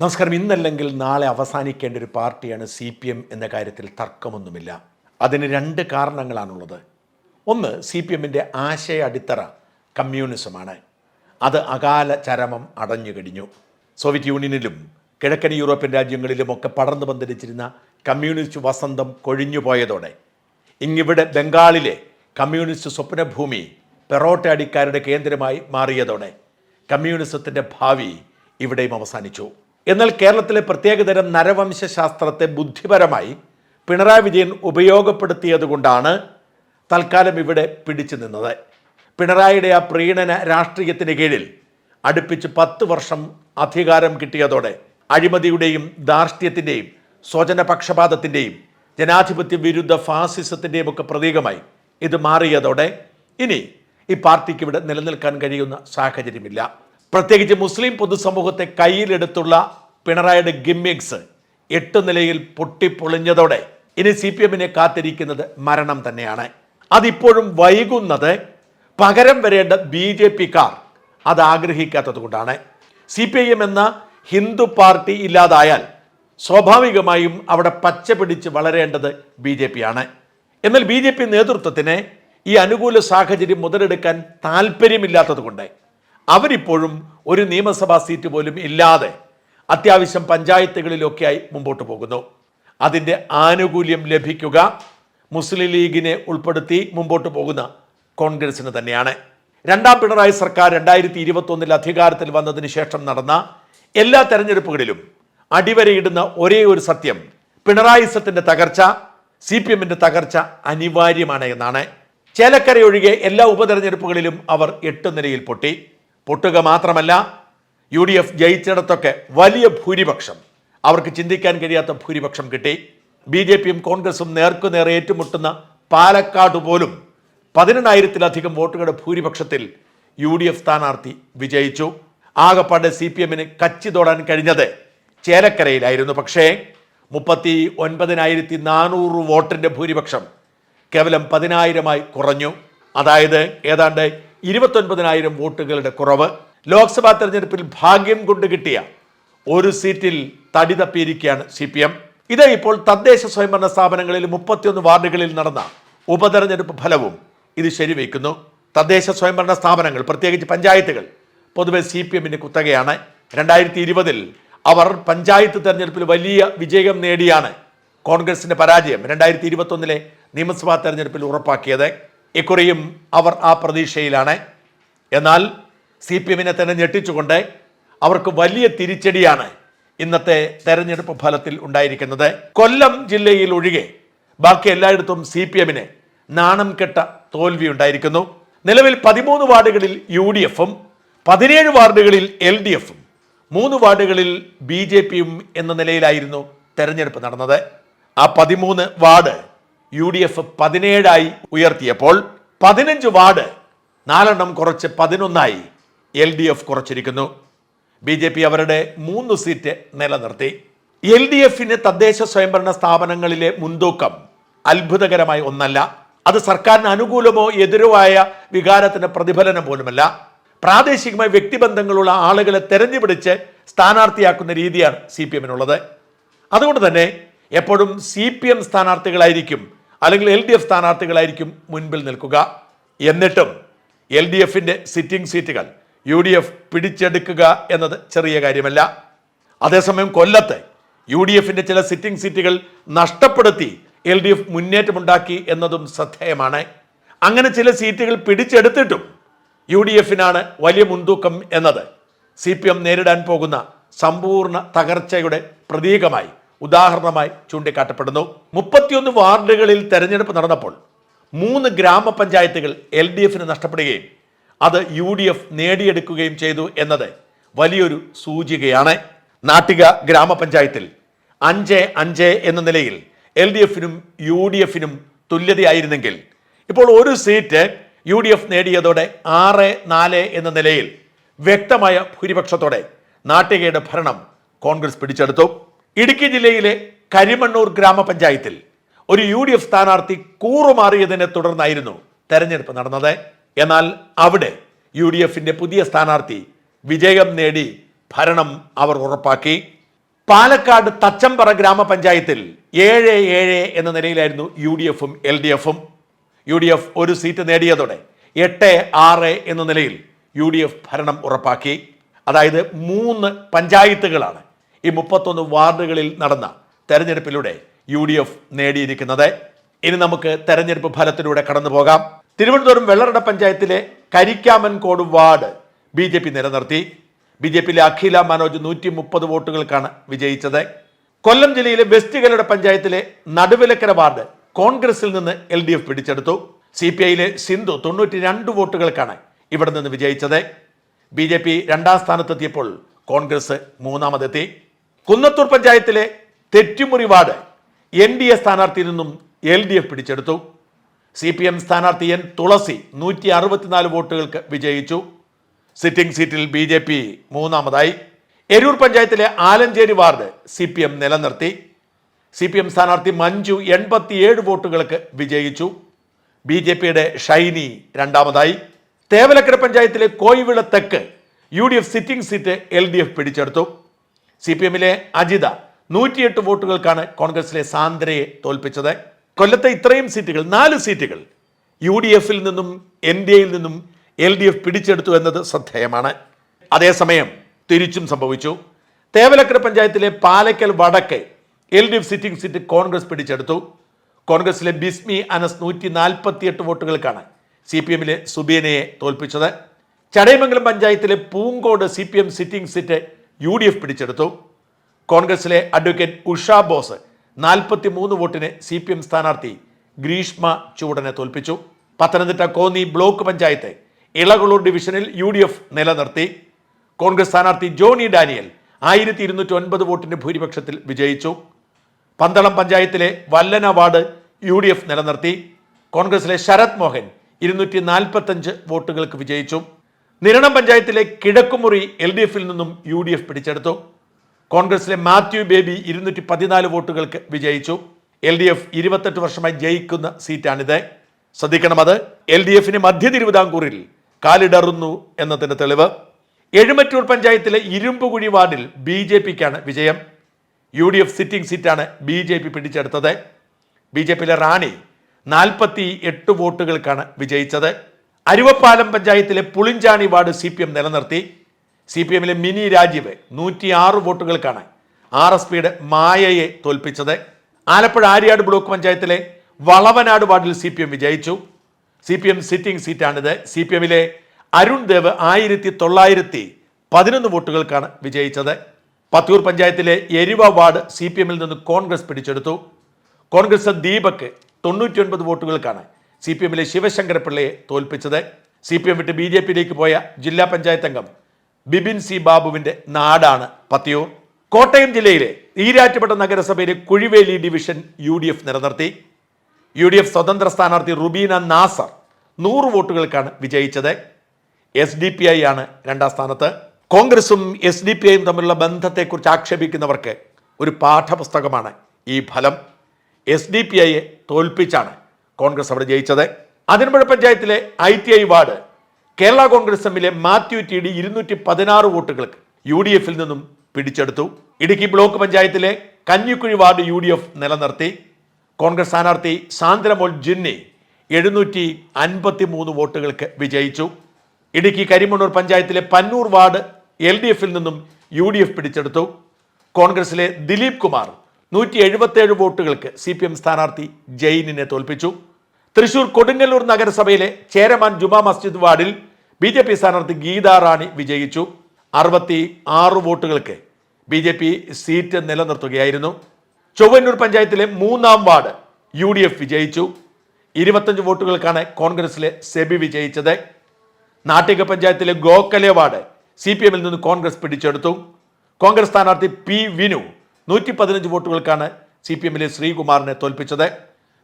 നമസ്കാരം. ഇന്നല്ലെങ്കിൽ നാളെ അവസാനിക്കേണ്ട ഒരു പാർട്ടിയാണ് സി പി എം എന്ന കാര്യത്തിൽ തർക്കമൊന്നുമില്ല. അതിന് രണ്ട് കാരണങ്ങളാണുള്ളത്. ഒന്ന് സി പി എമ്മിന്റെ ആശയ അടിത്തറ കമ്മ്യൂണിസമാണ്. അത് അകാല ചരമം അടഞ്ഞു കഴിഞ്ഞു. സോവിയറ്റ് യൂണിയനിലും കിഴക്കൻ യൂറോപ്യൻ രാജ്യങ്ങളിലുമൊക്കെ പടർന്നു പന്തലിച്ചിരുന്ന കമ്മ്യൂണിസ്റ്റ് വസന്തം കൊഴിഞ്ഞുപോയതോടെ ഇങ്ങിവിടെ ബംഗാളിലെ കമ്മ്യൂണിസ്റ്റ് സ്വപ്നഭൂമി പെറോട്ട അടിക്കാരുടെ കേന്ദ്രമായി മാറിയതോടെ കമ്മ്യൂണിസത്തിന്റെ ഭാവി ഇവിടെയും അവസാനിച്ചു. എന്നാൽ കേരളത്തിലെ പ്രത്യേകതരം നരവംശാസ്ത്രത്തെ ബുദ്ധിപരമായി പിണറായി വിജയൻ ഉപയോഗപ്പെടുത്തിയതുകൊണ്ടാണ് തൽക്കാലം ഇവിടെ പിടിച്ചു നിന്നത്. പിണറായിയുടെ ആ പ്രീണന രാഷ്ട്രീയത്തിന് കീഴിൽ അടുപ്പിച്ച് പത്ത് വർഷം അധികാരം കിട്ടിയതോടെ അഴിമതിയുടെയും ധാർഷ്ട്യത്തിന്റെയും സ്വജനപക്ഷപാതത്തിന്റെയും ജനാധിപത്യ വിരുദ്ധ ഫാസിസത്തിന്റെയും ഒക്കെ പ്രതീകമായി ഇത് മാറിയതോടെ ഇനി ഈ പാർട്ടിക്ക് ഇവിടെ നിലനിൽക്കാൻ കഴിയുന്ന സാഹചര്യമില്ല. പ്രത്യേകിച്ച് മുസ്ലിം പൊതുസമൂഹത്തെ കയ്യിലെടുത്തുള്ള പിണറായിയുടെ ഗിമ്മിക്സ് എട്ട് നിലയിൽ പൊട്ടിപ്പൊളിഞ്ഞതോടെ ഇനി സി പി എമ്മിനെ കാത്തിരിക്കുന്നത് മരണം തന്നെയാണ്. അതിപ്പോഴും വൈകുന്നത് പകരം വരേണ്ട ബി ജെ പിക്കാർ അത് ആഗ്രഹിക്കാത്തത് കൊണ്ടാണ് സി പി ഐ എം എന്ന ഹിന്ദു പാർട്ടി ഇല്ലാതായാൽ സ്വാഭാവികമായും അവിടെ പച്ച പിടിച്ച് വളരേണ്ടത് ബി ജെ പി ആണ്. എന്നാൽ ബി ജെ പി നേതൃത്വത്തിന് ഈ അനുകൂല സാഹചര്യം മുതലെടുക്കാൻ താല്പര്യമില്ലാത്തത് കൊണ്ട് അവരിപ്പോഴും ഒരു നിയമസഭാ സീറ്റ് പോലും ഇല്ലാതെ അത്യാവശ്യം പഞ്ചായത്തുകളിലൊക്കെയായി മുമ്പോട്ട് പോകുന്നു. അതിന്റെ ആനുകൂല്യം ലഭിക്കുക മുസ്ലിം ലീഗിനെ ഉൾപ്പെടുത്തി മുമ്പോട്ട് പോകുന്ന കോൺഗ്രസിന് തന്നെയാണ്. രണ്ടാം പിണറായി സർക്കാർ രണ്ടായിരത്തി ഇരുപത്തൊന്നിൽ അധികാരത്തിൽ വന്നതിന് ശേഷം നടന്ന എല്ലാ തെരഞ്ഞെടുപ്പുകളിലും അടിവരയിടുന്ന ഒരേ ഒരു സത്യം പിണറായിസത്തിന്റെ തകർച്ച സി പി എമ്മിന്റെ തകർച്ച അനിവാര്യമാണ് എന്നാണ്. ചേലക്കര ഒഴികെ എല്ലാ ഉപതെരഞ്ഞെടുപ്പുകളിലും അവർ എട്ട് നിലയിൽ പൊട്ടി. പൊട്ടുക മാത്രമല്ല യു ഡി എഫ് ജയിച്ചിടത്തൊക്കെ വലിയ ഭൂരിപക്ഷം. അവർക്ക് ചിന്തിക്കാൻ കഴിയാത്ത ഭൂരിപക്ഷം കിട്ടി. ബി ജെ പിയും കോൺഗ്രസും നേർക്കുനേർ ഏറ്റുമുട്ടുന്ന പാലക്കാട് പോലും പതിനെണ്ണായിരത്തിലധികം വോട്ടുകളുടെ ഭൂരിപക്ഷത്തിൽ യു ഡി എഫ് സ്ഥാനാർത്ഥി വിജയിച്ചു. ആകപ്പാടെ സി പി എമ്മിന് കച്ചി തൊടാൻ കഴിഞ്ഞത് ചേലക്കരയിലായിരുന്നു. പക്ഷേ മുപ്പത്തി ഒൻപതിനായിരത്തി നാനൂറ് വോട്ടിന്റെ ഭൂരിപക്ഷം കേവലം പതിനായിരമായി കുറഞ്ഞു. അതായത് ഏതാണ്ട് ഇരുപത്തൊൻപതിനായിരം വോട്ടുകളുടെ കുറവ്. ലോക്സഭാ തെരഞ്ഞെടുപ്പിൽ ഭാഗ്യം കൊണ്ട് കിട്ടിയ ഒരു സീറ്റിൽ തടി തപ്പിയിരിക്കുകയാണ് സി പി എം. ഇത് ഇപ്പോൾ തദ്ദേശ സ്വയംഭരണ സ്ഥാപനങ്ങളിൽ മുപ്പത്തിയൊന്ന് വാർഡുകളിൽ നടന്ന ഉപതെരഞ്ഞെടുപ്പ് ഫലവും ഇത് ശരിവയ്ക്കുന്നു. തദ്ദേശ സ്വയംഭരണ സ്ഥാപനങ്ങൾ പ്രത്യേകിച്ച് പഞ്ചായത്തുകൾ പൊതുവെ സി പി എമ്മിന് കുത്തകയാണ്. രണ്ടായിരത്തി ഇരുപതിൽ അവർ പഞ്ചായത്ത് തെരഞ്ഞെടുപ്പിൽ വലിയ വിജയം നേടിയാണ് കോൺഗ്രസിന്റെ പരാജയം രണ്ടായിരത്തി ഇരുപത്തൊന്നിലെ നിയമസഭാ തെരഞ്ഞെടുപ്പിൽ ഉറപ്പാക്കിയത്. ഇക്കുറിയും അവർ ആ പ്രതീക്ഷയിലാണ്. എന്നാൽ സി പി എമ്മിനെ തന്നെ ഞെട്ടിച്ചുകൊണ്ട് അവർക്ക് വലിയ തിരിച്ചടിയാണ് ഇന്നത്തെ തെരഞ്ഞെടുപ്പ് ഫലത്തിൽ ഉണ്ടായിരിക്കുന്നത്. കൊല്ലം ജില്ലയിൽ ഒഴികെ ബാക്കി എല്ലായിടത്തും സി പി എമ്മിന് നാണം കെട്ട തോൽവി ഉണ്ടായിരിക്കുന്നു. നിലവിൽ പതിമൂന്ന് വാർഡുകളിൽ യു ഡി എഫും പതിനേഴ് വാർഡുകളിൽ എൽ ഡി എഫും മൂന്ന് വാർഡുകളിൽ ബി ജെ പിയും എന്ന നിലയിലായിരുന്നു തെരഞ്ഞെടുപ്പ് നടന്നത്. ആ പതിമൂന്ന് വാർഡ് യു ഡി എഫ് പതിനേഴായി ഉയർത്തിയപ്പോൾ പതിനഞ്ച് വാർഡ് നാലെണ്ണം കുറച്ച് പതിനൊന്നായി എൽ ഡി എഫ് കുറച്ചിരിക്കുന്നു. ബി ജെ പി അവരുടെ മൂന്ന് സീറ്റ് നിലനിർത്തി. എൽ ഡി എഫിന് തദ്ദേശ സ്വയംഭരണ സ്ഥാപനങ്ങളിലെ മുൻതൂക്കം അത്ഭുതകരമായ ഒന്നല്ല. അത് സർക്കാരിന് അനുകൂലമോ എതിരോ ആയ വികാരത്തിന് പ്രതിഫലനം പോലുമല്ല. പ്രാദേശികമായി വ്യക്തിബന്ധങ്ങളുള്ള ആളുകളെ തെരഞ്ഞുപിടിച്ച് സ്ഥാനാർത്ഥിയാക്കുന്ന രീതിയാണ് സി പി എമ്മിനുള്ളത്. അതുകൊണ്ട് തന്നെ എപ്പോഴും സി പി എം സ്ഥാനാർത്ഥികളായിരിക്കും അല്ലെങ്കിൽ എൽ ഡി എഫ് സ്ഥാനാർത്ഥികളായിരിക്കും മുൻപിൽ നിൽക്കുക. എന്നിട്ടും എൽ ഡി എഫിന്റെ സിറ്റിംഗ് സീറ്റുകൾ യു ഡി എഫ് പിടിച്ചെടുക്കുക എന്നത് ചെറിയ കാര്യമല്ല. അതേസമയം കൊല്ലത്ത് യു ഡി എഫിന്റെ ചില സിറ്റിംഗ് സീറ്റുകൾ നഷ്ടപ്പെടുത്തി എൽ ഡി എഫ് മുന്നേറ്റമുണ്ടാക്കി എന്നതും ശ്രദ്ധേയമാണ്. അങ്ങനെ ചില സീറ്റുകൾ പിടിച്ചെടുത്തിട്ടും യു ഡി എഫിനാണ് വലിയ മുൻതൂക്കം എന്നത്. സി പി എം നേരിടാൻ പോകുന്ന സമ്പൂർണ തകർച്ചയുടെ പ്രതീകമായി ഉദാഹരണമായി ചൂണ്ടിക്കാട്ടപ്പെടുന്നു. മുപ്പത്തിയൊന്ന് വാർഡുകളിൽ തെരഞ്ഞെടുപ്പ് നടന്നപ്പോൾ മൂന്ന് ഗ്രാമപഞ്ചായത്തുകൾ എൽ ഡി എഫിന് നഷ്ടപ്പെടുകയും അത് യു ഡി എഫ് നേടിയെടുക്കുകയും ചെയ്തു എന്നത് വലിയൊരു സൂചികയാണ്. നാട്ടിക ഗ്രാമപഞ്ചായത്തിൽ അഞ്ച് അഞ്ച് എന്ന നിലയിൽ എൽ ഡി എഫിനും യു ഡി എഫിനും തുല്യതയായിരുന്നെങ്കിൽ ഇപ്പോൾ ഒരു സീറ്റ് യു ഡി എഫ് നേടിയതോടെ ആറ് നാല് എന്ന നിലയിൽ വ്യക്തമായ ഭൂരിപക്ഷത്തോടെ നാട്ടികയുടെ ഭരണം കോൺഗ്രസ് പിടിച്ചെടുത്തു. ഇടുക്കി ജില്ലയിലെ കരിമണ്ണൂർ ഗ്രാമപഞ്ചായത്തിൽ ഒരു യു ഡി എഫ് സ്ഥാനാർത്ഥി കൂറുമാറിയതിനെ തുടർന്നായിരുന്നു തെരഞ്ഞെടുപ്പ് നടന്നത്. എന്നാൽ അവിടെ യു ഡി എഫിന്റെ പുതിയ സ്ഥാനാർത്ഥി വിജയം നേടി ഭരണം അവർ ഉറപ്പാക്കി. പാലക്കാട് തച്ചമ്പറ ഗ്രാമപഞ്ചായത്തിൽ ഏഴ് ഏഴ് എന്ന നിലയിലായിരുന്നു യു ഡി എഫും എൽ ഡി എഫും. യു ഡി എഫ് ഒരു സീറ്റ് നേടിയതോടെ എട്ട് ആറ് എന്ന നിലയിൽ യു ഡി എഫ് ഭരണം ഉറപ്പാക്കി. അതായത് മൂന്ന് പഞ്ചായത്തുകളാണ് ഈ മുപ്പത്തൊന്ന് വാർഡുകളിൽ നടന്ന തെരഞ്ഞെടുപ്പിലൂടെ യു ഡി എഫ് നേടിയിരിക്കുന്നത്. ഇനി നമുക്ക് തെരഞ്ഞെടുപ്പ് ഫലത്തിലൂടെ കടന്നു പോകാം. തിരുവനന്തപുരം വെള്ളറട പഞ്ചായത്തിലെ Karikkamankode ward B J P നിലനിർത്തി. ബി ജെ പിയിലെ അഖില മനോജ് നൂറ്റി മുപ്പത് വോട്ടുകൾക്കാണ് വിജയിച്ചത്. കൊല്ലം ജില്ലയിലെ വെസ്റ്റ് കല്ലട പഞ്ചായത്തിലെ നടുവിലക്കര വാർഡ് കോൺഗ്രസിൽ നിന്ന് എൽ ഡി എഫ് പിടിച്ചെടുത്തു. സി പി ഐയിലെ സിന്ധു തൊണ്ണൂറ്റി രണ്ട് വോട്ടുകൾക്കാണ് ഇവിടെ നിന്ന് വിജയിച്ചത്. ബി ജെ പി രണ്ടാം സ്ഥാനത്തെത്തിയപ്പോൾ കോൺഗ്രസ് മൂന്നാമതെത്തി. കുന്നത്തൂർ പഞ്ചായത്തിലെ Thettimuri ward N D A സ്ഥാനാർത്ഥിയിൽ നിന്നും എൽ ഡി എഫ് പിടിച്ചെടുത്തു. സി പി എം സ്ഥാനാർത്ഥി എൻ തുളസി നൂറ്റി അറുപത്തിനാല് വോട്ടുകൾക്ക് വിജയിച്ചു. സിറ്റിംഗ് സീറ്റിൽ ബി ജെ പി മൂന്നാമതായി. എരൂർ പഞ്ചായത്തിലെ Alanchery ward C P M നിലനിർത്തി. സി പി എം സ്ഥാനാർത്ഥി മഞ്ജു എൺപത്തിയേഴ് വോട്ടുകൾക്ക് വിജയിച്ചു. ബി ജെ പിയുടെ ഷൈനി രണ്ടാമതായി. തേവലക്കര പഞ്ചായത്തിലെ കോയിവിള തെക്ക് U D F sitting seat L D F പിടിച്ചെടുത്തു. സി പി എമ്മിലെ അജിത നൂറ്റിയെട്ട് വോട്ടുകൾക്കാണ് കോൺഗ്രസിലെ സാന്ദ്രയെ തോൽപ്പിച്ചത്. കൊല്ലത്തെ ഇത്രയും സീറ്റുകൾ നാല് സീറ്റുകൾ യു ഡി എഫിൽ നിന്നും എൻ ഡി എയിൽ നിന്നും എൽ ഡി എഫ് പിടിച്ചെടുത്തു എന്നത് ശ്രദ്ധേയമാണ്. അതേസമയം തിരിച്ചും സംഭവിച്ചു. തേവലക്കര പഞ്ചായത്തിലെ പാലക്കൽ വടക്ക് L D F sitting seat Congress പിടിച്ചെടുത്തു. കോൺഗ്രസിലെ ബിസ്മി അനസ് നൂറ്റി നാൽപ്പത്തിയെട്ട് വോട്ടുകൾക്കാണ് സി പി എമ്മിലെ സുബീനയെ തോൽപ്പിച്ചത്. ചടയമംഗലം പഞ്ചായത്തിലെ Poonkode C P M sitting seat U D F പിടിച്ചെടുത്തു. കോൺഗ്രസിലെ അഡ്വക്കേറ്റ് ഉഷ ബോസ് നാൽപ്പത്തി മൂന്ന് വോട്ടിന് സി പി എം സ്ഥാനാർത്ഥി ഗ്രീഷ്മ ചൂടനെ തോൽപ്പിച്ചു. പത്തനംതിട്ട കോന്നി ബ്ലോക്ക് പഞ്ചായത്ത് ഇളകളൂർ ഡിവിഷനിൽ യു ഡി എഫ് നിലനിർത്തി. കോൺഗ്രസ് സ്ഥാനാർത്ഥി ജോണി ഡാനിയൽ ആയിരത്തി ഇരുന്നൂറ്റി ഒൻപത് വോട്ടിന്റെ ഭൂരിപക്ഷത്തിൽ വിജയിച്ചു. പന്തളം പഞ്ചായത്തിലെ Vallana ward U D F നിലനിർത്തി. കോൺഗ്രസിലെ ശരത് മോഹൻ ഇരുന്നൂറ്റി നാൽപ്പത്തഞ്ച് വോട്ടുകൾക്ക് വിജയിച്ചു. നിരണം പഞ്ചായത്തിലെ കിഴക്കുമുറി എൽ ഡി എഫിൽ നിന്നും യു ഡി എഫ് പിടിച്ചെടുത്തു. കോൺഗ്രസിലെ മാത്യു ബേബി ഇരുന്നൂറ്റി പതിനാല് വോട്ടുകൾക്ക് വിജയിച്ചു. എൽ ഡി എഫ് ഇരുപത്തെട്ട് വർഷമായി ജയിക്കുന്ന സീറ്റാണിത്. ശ്രദ്ധിക്കണം അത്. എൽ ഡി എഫിന് മധ്യ തിരുവിതാംകൂറിൽ കാലിടറുന്നു എന്നതിന്റെ തെളിവ്. എഴുമറ്റൂർ പഞ്ചായത്തിലെ ഇരുമ്പുകുഴി വാർഡിൽ ബി ജെ പിക്കാണ് വിജയം. യു ഡി എഫ് സിറ്റിംഗ് സീറ്റാണ് ബി ജെ പി പിടിച്ചെടുത്തത്. ബി ജെ പിയിലെ റാണി നാൽപ്പത്തി എട്ട് വോട്ടുകൾക്കാണ് വിജയിച്ചത്. അരുവപ്പാലം പഞ്ചായത്തിലെ Pulinchani ward C P M നിലനിർത്തി. സി പി എമ്മിലെ മിനി രാജീവ് നൂറ്റി ആറ് വോട്ടുകൾക്കാണ് ആർ എസ് പിയുടെ മായയെ തോൽപ്പിച്ചത്. ആലപ്പുഴ ആര്യാട് ബ്ലോക്ക് പഞ്ചായത്തിലെ വളവനാട് വാർഡിൽ സി പി എം വിജയിച്ചു. സി പി എം സിറ്റിംഗ് സീറ്റാണിത്. സി പി എമ്മിലെ അരുൺ ദേവ് ആയിരത്തി തൊള്ളായിരത്തി പതിനൊന്ന് വോട്ടുകൾക്കാണ് വിജയിച്ചത്. പത്തൂർ പഞ്ചായത്തിലെ എരിവ വാർഡ് സി പി എമ്മിൽ നിന്ന് കോൺഗ്രസ് പിടിച്ചെടുത്തു. കോൺഗ്രസ് ദീപക് തൊണ്ണൂറ്റി ഒൻപത് വോട്ടുകൾക്കാണ് സി പി എമ്മിലെ ശിവശങ്കരപിള്ളയെ തോൽപ്പിച്ചത്. സി പി എം വിട്ട് ബി ജെ പിയിലേക്ക് പോയ ജില്ലാ പഞ്ചായത്ത് അംഗം ബിബിൻ സി ബാബുവിന്റെ നാടാണ് പത്തിയൂർ. കോട്ടയം ജില്ലയിലെ ഈരാറ്റുപേട്ട നഗരസഭയിലെ Kuzhiveli division U D F നിലനിർത്തി. യു ഡി എഫ് സ്വതന്ത്ര സ്ഥാനാർത്ഥി റുബീന നാസർ നൂറ് വോട്ടുകൾക്കാണ് വിജയിച്ചത്. എസ് ഡി പി ഐ ആണ് രണ്ടാം സ്ഥാനത്ത്. കോൺഗ്രസും എസ് ഡി പി ഐയും തമ്മിലുള്ള ബന്ധത്തെക്കുറിച്ച് ആക്ഷേപിക്കുന്നവർക്ക് ഒരു പാഠപുസ്തകമാണ് ഈ ഫലം. എസ് ഡി പി ഐയെ തോൽപ്പിച്ചാണ് കോൺഗ്രസ് അവിടെ ജയിച്ചത്. അതിരമ്പുഴ പഞ്ചായത്തിലെ I T I ward Kerala Congress എമ്മിലെ മാത്യു ടി ഡി ഇരുന്നൂറ്റി പതിനാറ് വോട്ടുകൾക്ക് യു ഡി എഫിൽ നിന്നും പിടിച്ചെടുത്തു. ഇടുക്കി ബ്ലോക്ക് പഞ്ചായത്തിലെ Kanjikuzhi ward U D F നിലനിർത്തി. കോൺഗ്രസ് സ്ഥാനാർത്ഥി സാന്ദ്രമോൾ ജിന്നി എഴുന്നൂറ്റി അൻപത്തി മൂന്ന് വോട്ടുകൾക്ക് വിജയിച്ചു. ഇടുക്കി കരിമണ്ണൂർ പഞ്ചായത്തിലെ പന്നൂർ വാർഡ് എൽ ഡി എഫിൽ നിന്നും യു ഡി എഫ് പിടിച്ചെടുത്തു. കോൺഗ്രസിലെ ദിലീപ് കുമാർ നൂറ്റി എഴുപത്തേഴ് വോട്ടുകൾക്ക് സി പി എം സ്ഥാനാർത്ഥി ജെയിനിനെ തോൽപ്പിച്ചു. തൃശൂർ കൊടുങ്ങല്ലൂർ നഗരസഭയിലെ ചേരമാൻ ജുമാ മസ്ജിദ് വാർഡിൽ ബി ജെ പി സ്ഥാനാർത്ഥി ഗീതാ റാണി വിജയിച്ചു. അറുപത്തി ആറ് വോട്ടുകൾക്ക് ബി ജെ പി സീറ്റ് നിലനിർത്തുകയായിരുന്നു. ചൊവ്വന്നൂർ പഞ്ചായത്തിലെ മൂന്നാം വാർഡ് യു ഡി എഫ് വിജയിച്ചു. ഇരുപത്തഞ്ച് വോട്ടുകൾക്കാണ് കോൺഗ്രസിലെ സെബി വിജയിച്ചത്. നാട്ടിക പഞ്ചായത്തിലെ ഗോക്കലെ വാർഡ് സി പി എമ്മിൽ നിന്ന് കോൺഗ്രസ് പിടിച്ചെടുത്തു. കോൺഗ്രസ് സ്ഥാനാർത്ഥി പി വിനു നൂറ്റി പതിനഞ്ച് വോട്ടുകൾക്കാണ് സി പി എമ്മിലെ ശ്രീകുമാറിനെ തോൽപ്പിച്ചത്.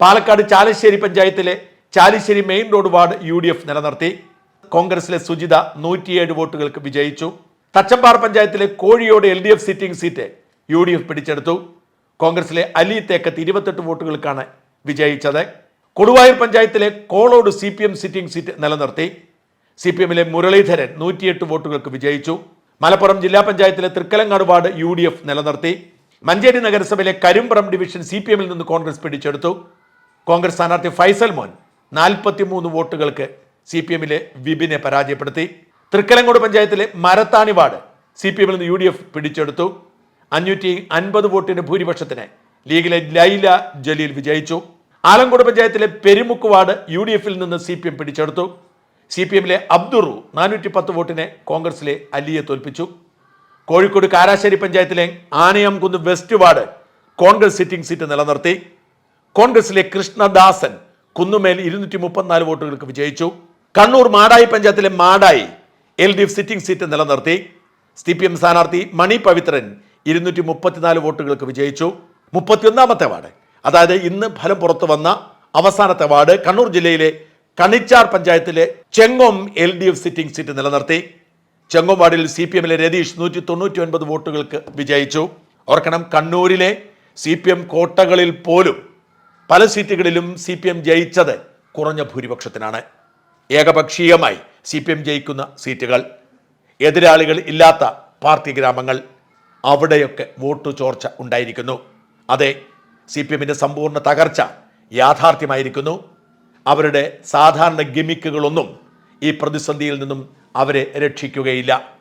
പാലക്കാട് ചാലശ്ശേരി പഞ്ചായത്തിലെ Chalissery main road ward U D F നിലനിർത്തി. കോൺഗ്രസിലെ സുജിത നൂറ്റിയേഴ് വോട്ടുകൾക്ക് വിജയിച്ചു. തച്ചമ്പാറ പഞ്ചായത്തിലെ Kozhiyode L D F sitting seat U D F പിടിച്ചെടുത്തു. കോൺഗ്രസിലെ അലി തേക്കത്ത് ഇരുപത്തെട്ട് വോട്ടുകൾക്കാണ് വിജയിച്ചത്. കൊടുവായൂർ പഞ്ചായത്തിലെ Kolode C P M sitting seat നിലനിർത്തി. സി പി എമ്മിലെ മുരളീധരൻ നൂറ്റിയെട്ട് വോട്ടുകൾക്ക് വിജയിച്ചു. മലപ്പുറം ജില്ലാ പഞ്ചായത്തിലെ Thrikkalangode ward U D F നിലനിർത്തി. മഞ്ചേരി നഗരസഭയിലെ കരുമ്പ്രം ഡിവിഷൻ സി പി എമ്മിൽ നിന്ന് കോൺഗ്രസ് പിടിച്ചെടുത്തു. കോൺഗ്രസ് സ്ഥാനാർത്ഥി ഫൈസൽ മോൻ നാൽപ്പത്തിമൂന്ന് വോട്ടുകൾക്ക് സി പി എമ്മിലെ വിപിനെ പരാജയപ്പെടുത്തി. തൃക്കലങ്ങോട് പഞ്ചായത്തിലെ മരത്താണി വാർഡ് സി പി എമ്മിൽ നിന്ന് യു ഡി എഫ് പിടിച്ചെടുത്തു. അഞ്ഞൂറ്റി അൻപത് വോട്ടിന് ഭൂരിപക്ഷത്തിന് ലീഗിലെ ലൈല ജലീൽ വിജയിച്ചു. ആലങ്കോട് പഞ്ചായത്തിലെ പെരുമുക്ക് വാർഡ് യു ഡി എഫിൽ നിന്ന് സി പി എം പിടിച്ചെടുത്തു. സി പി എമ്മിലെ അബ്ദുറു നാനൂറ്റി പത്ത് വോട്ടിനെ കോൺഗ്രസിലെ അലിയെ തോൽപ്പിച്ചു. കോഴിക്കോട് കാരാശ്ശേരി പഞ്ചായത്തിലെ Anayamkunnu west ward Congress sitting seat നിലനിർത്തി. കോൺഗ്രസിലെ കൃഷ്ണദാസൻ കുന്നുമേൽ ഇരുന്നൂറ്റി മുപ്പത്തിനാല് വോട്ടുകൾക്ക് വിജയിച്ചു. കണ്ണൂർ മാടായി പഞ്ചായത്തിലെ Madayi L D F sitting seat നിലനിർത്തി. സി പി എം സ്ഥാനാർത്ഥി മണി പവിത്രൻ ഇരുന്നൂറ്റി മുപ്പത്തിനാല് വോട്ടുകൾക്ക് വിജയിച്ചു. മുപ്പത്തിയൊന്നാമത്തെ വാർഡ് അതായത് ഇന്ന് ഫലം പുറത്തു വന്ന അവസാനത്തെ വാർഡ് കണ്ണൂർ ജില്ലയിലെ കണിച്ചാർ പഞ്ചായത്തിലെ Chengom L D F sitting seat നിലനിർത്തി. ചെങ്ങോം വാർഡിൽ സി പി എമ്മിലെ രതീഷ് നൂറ്റി തൊണ്ണൂറ്റി ഒൻപത് വോട്ടുകൾക്ക് വിജയിച്ചു. ഓർക്കണം കണ്ണൂരിലെ സി പി എം കോട്ടകളിൽ പോലും പല സീറ്റുകളിലും സി പി എം ജയിച്ചത് കുറഞ്ഞ ഭൂരിപക്ഷത്തിനാണ്. ഏകപക്ഷീയമായി സി പി എം ജയിക്കുന്ന സീറ്റുകൾ എതിരാളികൾ ഇല്ലാത്ത പാർട്ടി ഗ്രാമങ്ങൾ അവിടെയൊക്കെ വോട്ട് ചോർച്ച ഉണ്ടായിരിക്കുന്നു. അതെ സി പി എമ്മിന്റെ സമ്പൂർണ തകർച്ച യാഥാർത്ഥ്യമായിരിക്കുന്നു. അവരുടെ സാധാരണ ഗിമിക്കുകളൊന്നും ഈ പ്രതിസന്ധിയിൽ നിന്നും അവരെ രക്ഷിക്കുകയില്ല.